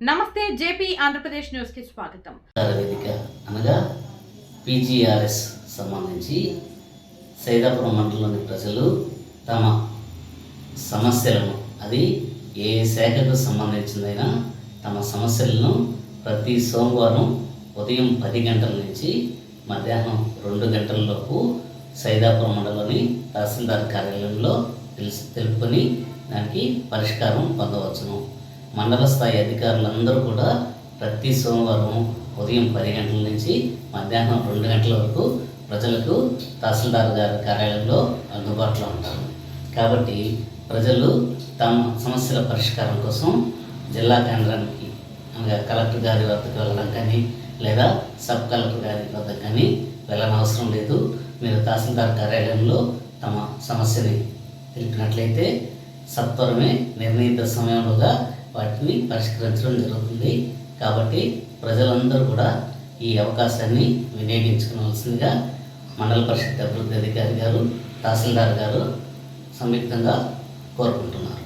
నమస్తే జేపీ ఆంధ్రప్రదేశ్ న్యూస్కి స్వాగతం. వేదిక అనగా పీజీఆర్ఎస్ సంబంధించి సైదాపురం మండలంలోని ప్రజలు తమ సమస్యలను అది ఏ శాఖకు సంబంధించిందైనా తమ సమస్యలను ప్రతి సోమవారం ఉదయం పది గంటల నుంచి మధ్యాహ్నం రెండు గంటలలోపు సైదాపురం మండలంలోని తహసీల్దార్ కార్యాలయంలో తెలుసు తెలుపుకొని దానికి పరిష్కారం పొందవచ్చును. మండల స్థాయి అధికారులందరూ కూడా ప్రతి సోమవారం ఉదయం పది గంటల నుంచి మధ్యాహ్నం రెండు గంటల వరకు ప్రజలకు తహసీల్దార్ గారి కార్యాలయంలో అందుబాటులో ఉంటారు. కాబట్టి ప్రజలు తమ సమస్యల పరిష్కారం కోసం జిల్లా కేంద్రానికి అనగా కలెక్టర్ గారి వద్దకు వెళ్ళడం కానీ లేదా సబ్ కలెక్టర్ గారి వద్ద కానీ వెళ్ళనవసరం లేదు. మీరు తహసీల్దార్ కార్యాలయంలో తమ సమస్యని తెలిపినట్లయితే సత్వరమే నిర్ణీత సమయంలోగా వాటిని పరిష్కరించడం జరుగుతుంది. కాబట్టి ప్రజలందరూ కూడా ఈ అవకాశాన్ని వినియోగించుకోవాల్సిందిగా మండల పరిషత్ అభివృద్ధి అధికారి గారు తహసీల్దార్ గారు సంయుక్తంగా కోరుకుంటున్నారు.